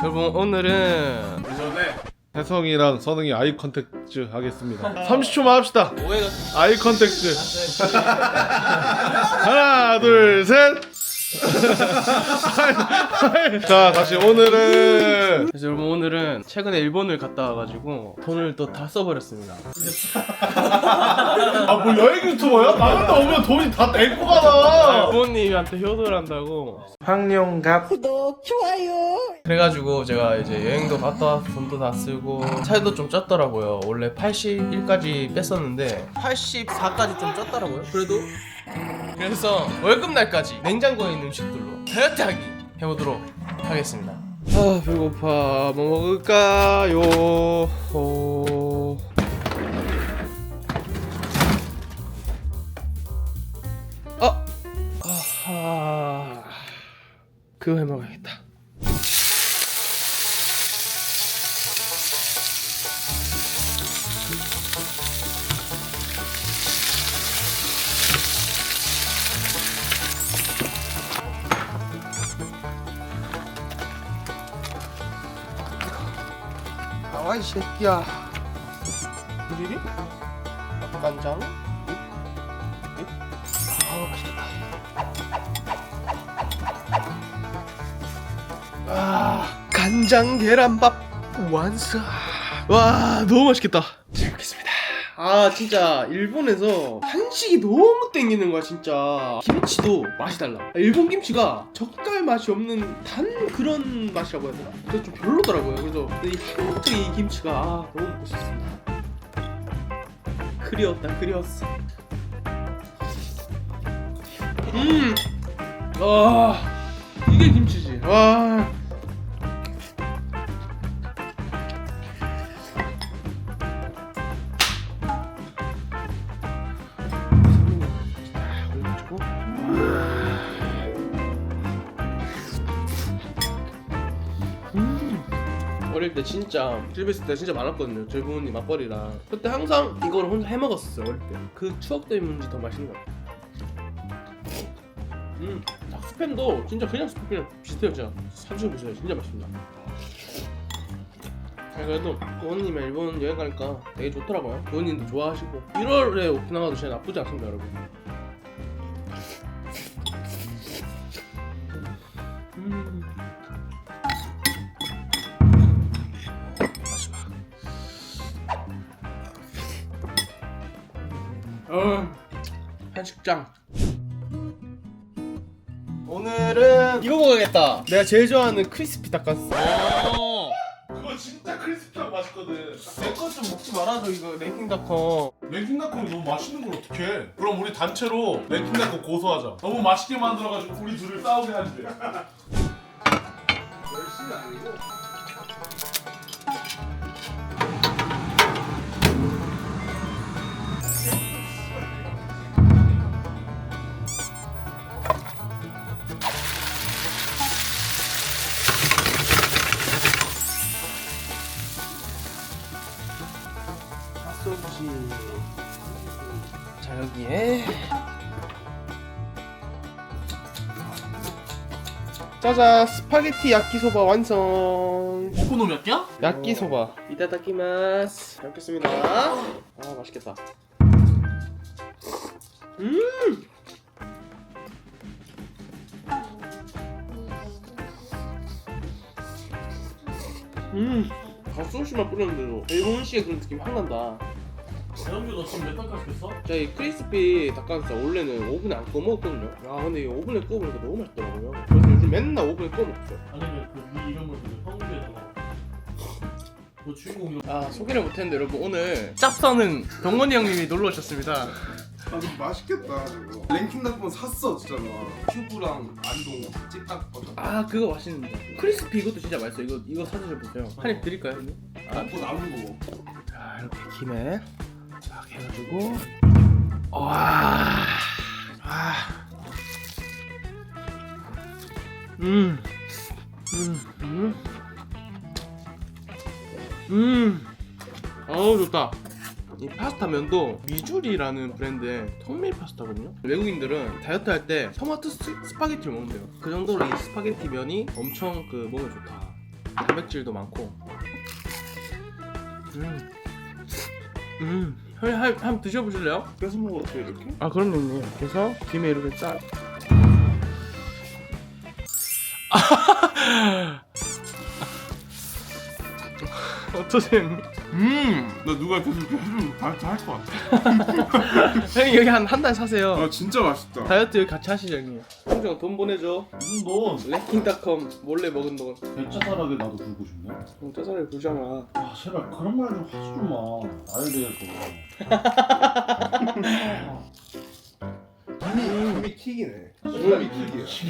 여러분 오늘은 전에 혜성이랑 선웅이 아이 컨택트 하겠습니다. 30초만 합시다. 오해가 아이 컨택트. 하나, 둘, 셋. 자, 다시 오늘은. 그래서 여러분 오늘은 최근에 일본을 갔다 와가지고 돈을 또 다 써버렸습니다. 아, 뭐 여행 유튜버야? 나갔다 오면 돈이 다 내고 가나. 부모님한테 효도한다고. 황룡갑. 구독 좋아요. 그래가지고 제가 이제 여행도 갔다 와서 돈도 다 쓰고 살도 좀 쪘더라고요. 원래 81까지 뺐었는데 84까지 좀 쪘더라고요. 그래도 그래서 월급 날까지 냉장고에 있는 음식들로 다이어트 하기 해보도록 하겠습니다. 아 배고파. 뭐 먹을까요? 어... 아! 아하. 그거 해 먹어야겠다 이 새끼야 이리리? 간장? 아 맛있겠다 아 간장 계란밥 완성 와 너무 맛있겠다 잘 먹겠습니다 아 진짜 일본에서 한식이 너무 땡기는 거야 진짜. 김치도 맛이 달라. 일본 김치가 젓갈 맛이 없는 단 그런 맛이라고 해야 되나? 그래서 좀 별로더라고요. 그래서 이 한국 이 김치가 아, 너무 먹고 싶습니다. 그리웠다 그리웠어. 음! 와 이게 김치지. 와 때 진짜 있을 때 진짜 많았거든요. 저희 부모님 맞벌이랑 그때 항상 이걸 혼자 해 먹었었어요 어릴 때 그 추억 때문인지 더 맛있는 것 같아요. 음, 딱 스팸도 진짜 그냥 스팸이랑 비슷해요 진짜. 사주셔 보세요 진짜 맛있습니다. 아, 그래도 부모님이 일본 여행 가니까 되게 좋더라고요. 부모님도 좋아하시고. 1월에 오키나와도 진짜 나쁘지 않습니다 여러분 한식장. 오늘은 이거 먹어야겠다. 내가 제일 좋아하는 크리스피 닭가슴살. 그거 진짜 크리스피하고 맛있거든. 내 거 좀 먹지 말아줘 이거 랭킹닷컴. 랭킹닷컴이 너무 맛있는 걸 어떡해? 그럼 우리 단체로 랭킹닷컴 고소하자. 너무 맛있게 만들어가지고 우리 둘을 싸우게 하는데. 열심히 아니고. 자 여기에 짜잔 스파게티 야끼소바 완성. 오코노미야끼야? 야끼소바. 이타다키마스. 잘 먹겠습니다. 아 맛있겠다. 음. 음. 갓소시만 뿌렸는데도 일본식의 그런 느낌이 확 난다. 대형규 너 지금 몇 단까지 했어? 제가 이 크리스피 닭가슴살 원래는 오븐에 안 구워 먹었거든요. 아 근데 이 오븐에 구워 먹으니까 너무 맛있더라고요. 그래서 요즘 맨날 오븐에 구워 먹어요. 아니면 그네 이름을 그 한국에다가 너 주인공 이름 아 소개를 못했는데 여러분 오늘 짭서는 동원이 형님이 놀러 오셨습니다. 아 근데 맛있겠다 이거 랭킹닷컴 샀어 진짜 나 큐브랑 안동 버전 아 그거 맛있는데. 크리스피 이것도 진짜 맛있어요. 이거 이거 사드셔 보세요. 한 입 드릴까요 형님? 아, 그거 남은 거자 이렇게 김에 쫙 해가지고 와. 아. 음. 음. 음. 음. 어우 좋다. 이 파스타 면도 미주리라는 브랜드의 통밀 파스타거든요. 외국인들은 다이어트 할 때 토마토 스, 스파게티를 먹는데요. 그 정도로 이 스파게티 면이 엄청 그 몸에 좋다. 단백질도 많고. 음. 음. 형님 한, 한번 드셔보실래요? 뺏어 먹어 어떻게 이렇게? 아 그럼요 형님. 그래서 김에 이렇게 딱. 어떠세요 형님? 음. 나 누가 계속 이렇게 해주면 다할것 같아. 형님 여기 한한달 사세요. 아 진짜 맛있다. 다이어트 여기 같이 하시죠 형님. 형정 돈 보내줘. 무슨 돈? 랭킹닷컴 몰래 먹은 돈. 대차사하게 나도 굴고 싶네. 형 짜잘하게 굴잖아. 아 제발 그런 말 좀 하지 좀 마. 나에 대해서. 힘이 힘이 킥이네. 힘이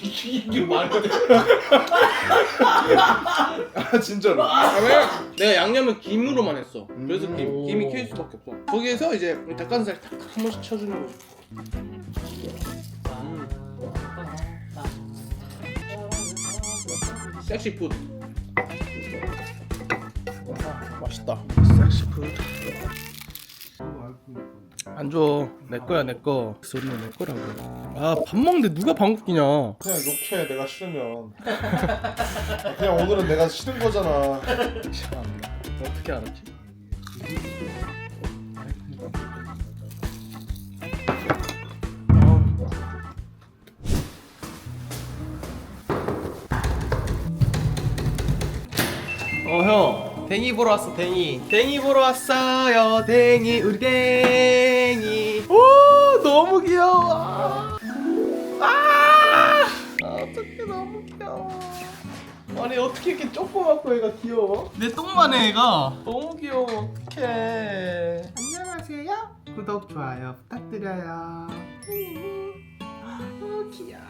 킥이야. 이게 말이 돼? 아 진짜로. 아, 왜? 내가 양념은 김으로만 했어. 그래서 음. 김, 김이 킬 수밖에 없어. 거기에서 이제 닭가슴살 탁탁 한 번씩 쳐주는 거지. 섹시 푸드. 맛있다. 섹시 푸드. 안 줘. 내 거야, 내 거. 소리는 내 거라고. 아, 밥 먹는데 누가 방귀 끼냐. 그냥 욕해 내가 싫으면. 그냥 오늘은 내가 싫은 거잖아. 참나. 어떻게 알았지? 어, 형. 댕이 보러 왔어, 댕이. 댕이 보러 왔어요, 댕이. 우리 댕이. 오, 너무 귀여워. 아! 어떻게 너무 귀여워. 아니 어떻게 이렇게 조그맣고 얘가 귀여워? 내 똥만 해 얘가 너무 귀여워 어떡해 안녕하세요 구독 좋아요 부탁드려요 아 귀여워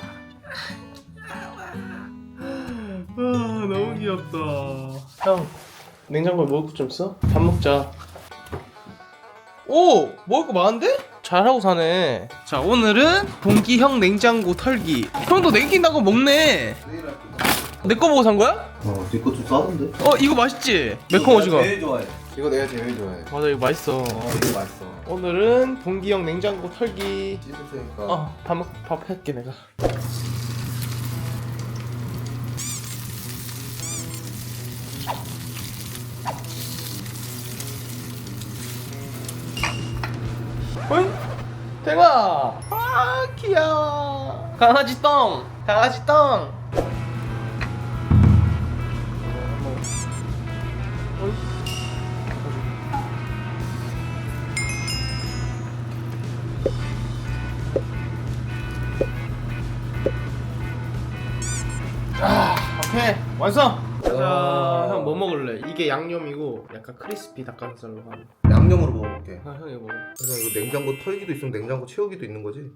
아 너무 귀엽다 형 냉장고에 먹을 거 좀 있어? 밥 먹자 오! 먹을 거 많은데? 잘하고 사네 자 오늘은 동기형 냉장고 털기 형도 냉긴다고 먹네 내 거 보고 산 거야? 어, 네 것도 싸던데? 어 이거 맛있지? 매콤 오징어 제일 좋아해. 이거 내가 제일 좋아해. 맞아 이거 맛있어 이거 맛있어. 오늘은 동기형 냉장고 털기 씻을 테니까. 어 밥 먹, 밥 할게 내가 댕아 아 귀여워 강아지 똥 강아지 똥? 아, 오케이 완성. 자, 형 뭐 먹을래? 이게 양념이고 약간 크리스피 닭가슴살로 한. 양념으로 먹어볼게. 아, 형이 먹어. 그래서 이거 냉장고 털기도 있으면 냉장고 채우기도 있는 거지?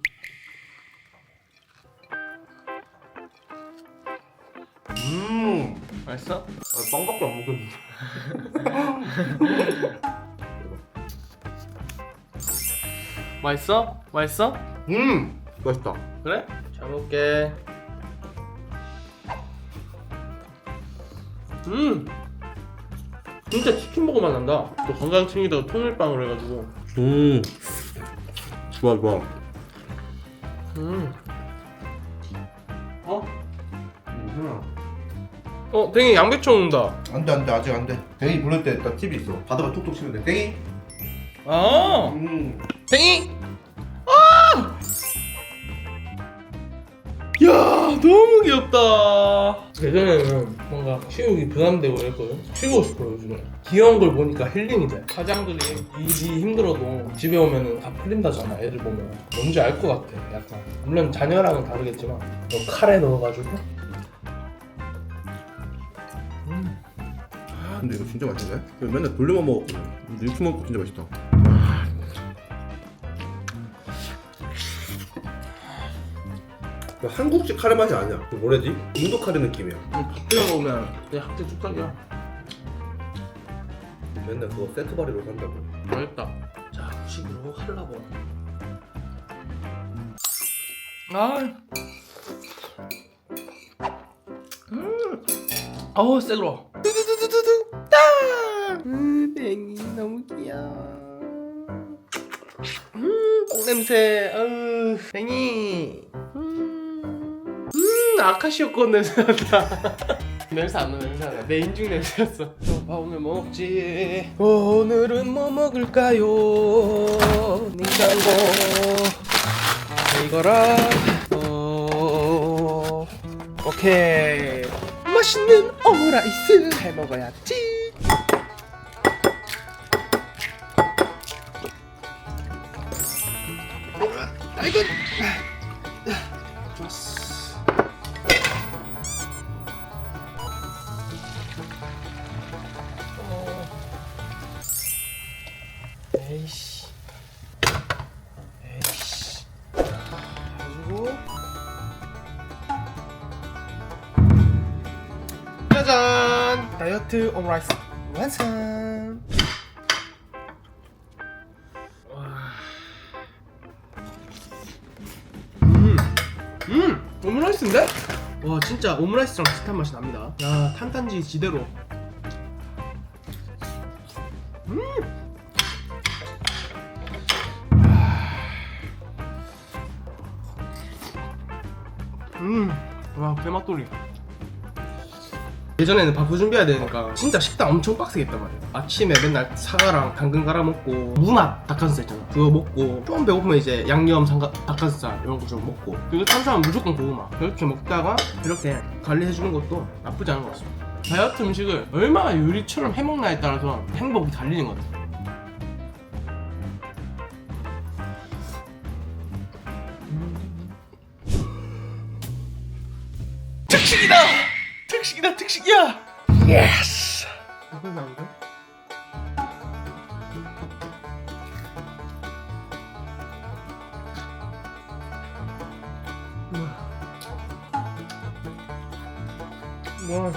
음, 맛있어? 아, 빵밖에 안 먹겠는데. 맛있어? 맛있어? 음, 맛있다. 그래? 잘 먹게. 음. 진짜 치킨 먹어 맛 난다. 또 건강 챙기다가 통밀빵으로 해가지고. 음, 좋아, 좋아. 음. 어? 음, 어, 댕이 양배추 먹는다. 안 돼, 안 돼, 아직 안 돼. 땡이 부를 때딱 팁이 있어. 바다가 톡톡 치면 돼. 땡이? 아. 음, 댕이! 너무 귀엽다 예전에는 뭔가 키우기 부담되고 이랬거든 키우고 싶어요 요즘에 귀여운 걸 보니까 힐링이 돼 사장들이 일이 힘들어도 집에 오면은 다 풀린다잖아 애들 보면 뭔지 알 것 같아 약간 물론 자녀랑은 다르겠지만 너 칼에 넣어가지고 음. 아, 근데 이거 진짜 맛있네. 이거 맨날 돌려만 먹었거든. 이렇게 먹고 진짜 맛있다. 한국식 카레 맛이 아니야. 뭐라지? 인도 카레 느낌이야. 밖에 먹으면 내 학대 뚝딱이야 맨날 그거 세트 바리로 산다고. 맛있다. 자, 후식으로 한라봉. 아. 음. 어우, 새그러. 두두두두두. 따. 음, 뱅이 너무 귀여워. 음, 똥 냄새. 아우, 뱅이. 음. 음, 아카시오 꽃 냄새 난다. 냄새 안 나, 냄새 안 나. 내 인중 냄새였어. 아, 오늘 뭐 먹지? 오늘은 뭐 먹을까요? 냉장고. 이거랑, 어, 오케이. 맛있는 오므라이스 해 먹어야지. 아이고. 에이씨. 에이씨. 가지고. 짜잔! 다이어트 오므라이스 완성! 와. 음, 음, 오므라이스인데? 와, 진짜 오므라이스랑 비슷한 맛이 납니다. 야, 탄탄지 지대로. 음, 음, 와, 개맛돌이. 예전에는 밥도 준비해야 되니까 진짜 식단 엄청 빡세겠단 말이야. 아침에 맨날 사과랑 당근 갈아 먹고 무맛 닭가슴살 있잖아. 그거 먹고 좀 배고프면 이제 양념 삼가, 닭가슴살 이런 거 좀 먹고. 그리고 탄수화물 무조건 고구마. 그렇게 먹다가 이렇게 관리해주는 것도 나쁘지 않은 것 같습니다. 다이어트 음식을 얼마나 요리처럼 해먹나에 따라서 행복이 달리는 것 같아요 야! 예스! 이건? 와.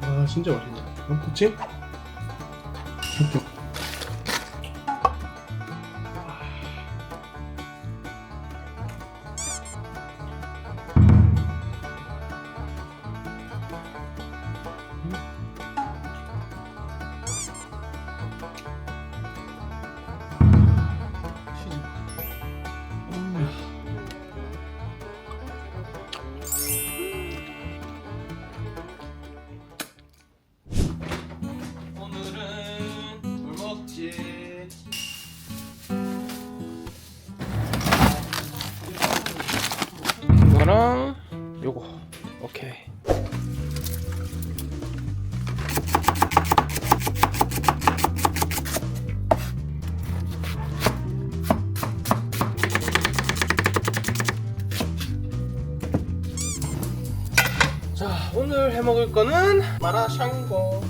와 진짜 맛있네. 어, 그치? 오케이. 자 오늘 해먹을 거는 마라샹궈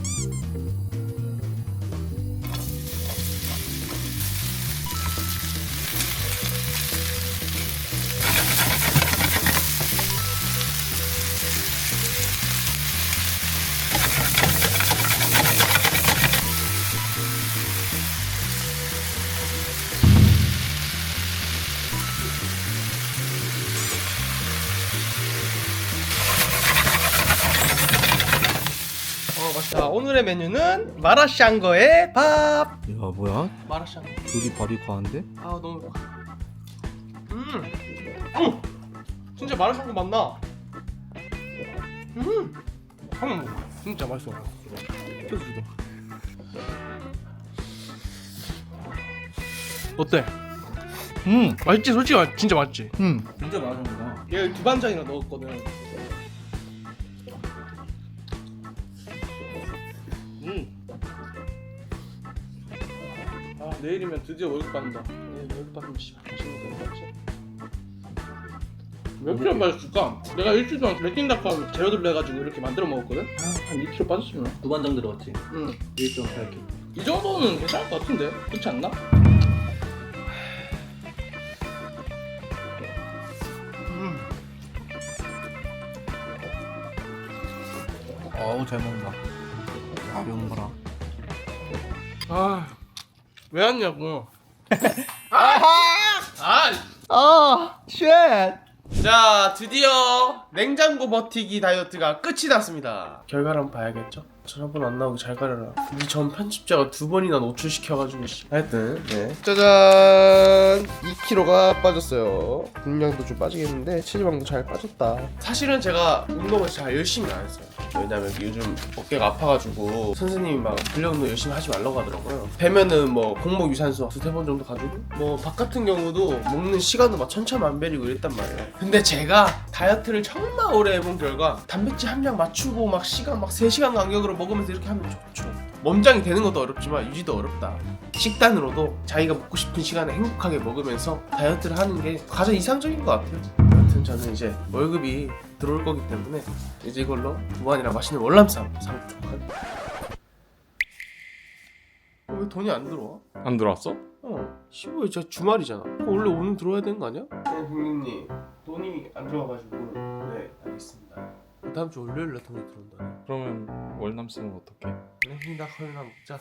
어 맛있다 오늘의 메뉴는 마라샹궈의 밥. 야 뭐야? 마라샹궈. 둘이 밥이 과한데? 아 너무 좋아. 음, 음! 진짜 마라샹궈 맛나. 음. 한번 먹어 진짜 맛있어. 켜주도. 어때? 음, 맛있지 솔직히? 맛- 진짜 맛있지? 음. 진짜 맛있구나. 얘 두반장이나 넣었거든 내일이면 드디어 월급 받는다 내일 월급 받으면 씨발 맛있는 거 먹지 몇 킬로 빠졌을까? 내가 일주일 동안 레킹닭하고 재료들로 해가지고 이렇게 만들어 먹었거든? 아, 한 2kg 빠졌으면 두반장 들어갔지. 응. 1.8kg. 이 정도는 괜찮을 것 같은데? 그렇지 않나? 음. 어우 잘 먹는다. 매운 거라. 아, 왜 왔냐고. 아, 아, 쉣. 자, 드디어 냉장고 버티기 다이어트가 끝이 났습니다. 결과를 한번 봐야겠죠? 전화번호 안 나오게 잘 가려라. 이 전 편집자가 두 번이나 노출시켜가지고 씨. 하여튼 네. 짜잔! 2kg가 빠졌어요. 근량도 좀 빠지겠는데 체지방도 잘 빠졌다. 사실은 제가 운동을 잘 열심히 안 했어요. 왜냐면 요즘 어깨가 아파가지고 선생님이 막 근력 운동 열심히 하지 말라고 하더라고요. 배면은 뭐 공복 유산소 두세 번 정도 가지고 뭐 밥 같은 경우도 먹는 시간도 막 천차만별이고 이랬단 말이에요. 근데 제가 다이어트를 정말 오래 해본 결과 단백질 함량 맞추고 막 시간 막 3시간 간격으로 먹으면서 이렇게 하면 좋죠. 몸짱이 되는 것도 어렵지만 유지도 어렵다. 식단으로도 자기가 먹고 싶은 시간에 행복하게 먹으면서 다이어트를 하는 게 가장 이상적인 것 같아요. 여하튼 저는 이제 월급이 들어올 거기 때문에 이제 이걸로 무한이랑 맛있는 월남쌈 사먹도록 어, 왜 돈이 안 들어와? 안 들어왔어? 어 15일 진짜 주말이잖아. 그거 원래 오늘 들어와야 되는 거 아니야? 네 형님. 돈이 안 들어와가지고. 네 알겠습니다 다음 주 월요일날 돈이 들어온다네. 그러면 월남쌈은 어떻게? 랭킹다 컬나 먹자